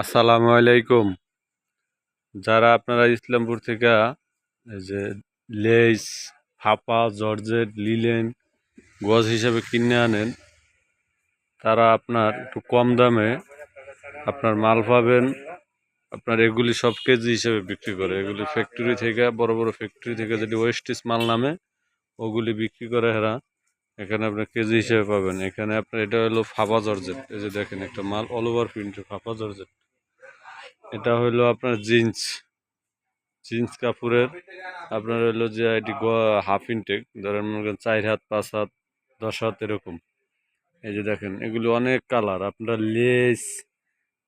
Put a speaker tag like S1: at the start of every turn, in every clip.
S1: আসসালামু আলাইকুম। যারা আপনারা ইসলামপুর থেকে যে লেস ফাপা, জর্জেট, লিলেন গজ হিসাবে কিনে আনেন, তারা আপনার একটু কম দামে আপনার মাল পাবেন। আপনার এগুলি সব কেজি হিসেবে বিক্রি করে। এগুলি ফ্যাক্টরি থেকে, বড় বড় ফ্যাক্টরি থেকে যদি ওয়েস্টেজ মাল নামে, ওগুলি বিক্রি করে এরা এখানে আপনার কেজি হিসেবে পাবেন। এখানে আপনার এটা হলো ফাপা জর্জেট। এই যে দেখেন একটা মাল অল ওভার প্রিন্টের ফাপা জর্জেট। এটা হইল আপনার জিন্স জিন্স কাপড়ের। আপনার হইল যে এটি হাফ ইনটেক, ধরেন মনে করেন চার হাত, পাঁচ হাত, দশ হাত এরকম। এই যে দেখেন, এগুলো অনেক কালার। আপনার লেস,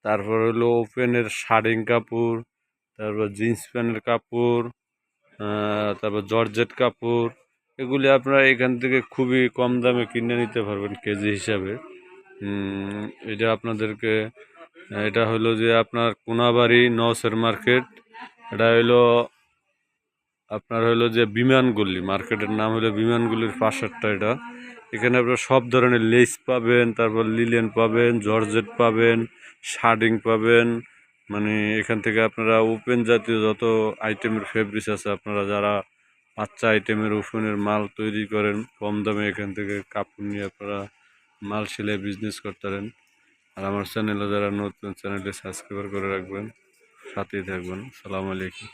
S1: তারপর হলো ওপেনের শাড়িং কাপড়, তারপর জিন্স প্যান্টের কাপড় তারপর জর্জেট কাপড়। এগুলি আপনারা এখান থেকে খুবই কম দামে কিনে নিতে পারবেন কেজি হিসাবে। এটা আপনাদেরকে এটা হলো যে আপনার কোনাবাড়ি নসের মার্কেট। এটা হইল আপনার হইল যে বিমানগুলি মার্কেটের নাম হলো বিমানগুলির পাশেরটা এটা। এখানে আপনার সব ধরনের লেস পাবেন, তারপর লিলেন পাবেন, জর্জেট পাবেন, শার্ডিং পাবেন। মানে এখান থেকে আপনারা ওপেন জাতীয় যত আইটেমের ফেব্রিক্স আছে, আপনারা যারা বাচ্চা আইটেমের ওপেনের মাল তৈরি করেন, কম দামে এখান থেকে কাপড় নিয়ে আপনারা মাল সেলাই বিজনেস করতে পারেন। আর আমার চ্যানেলে যারা নতুন চ্যানেলটি সাবস্ক্রাইব করে রাখবেন। সাথেই থাকবেন। সালাম আলাইকুম।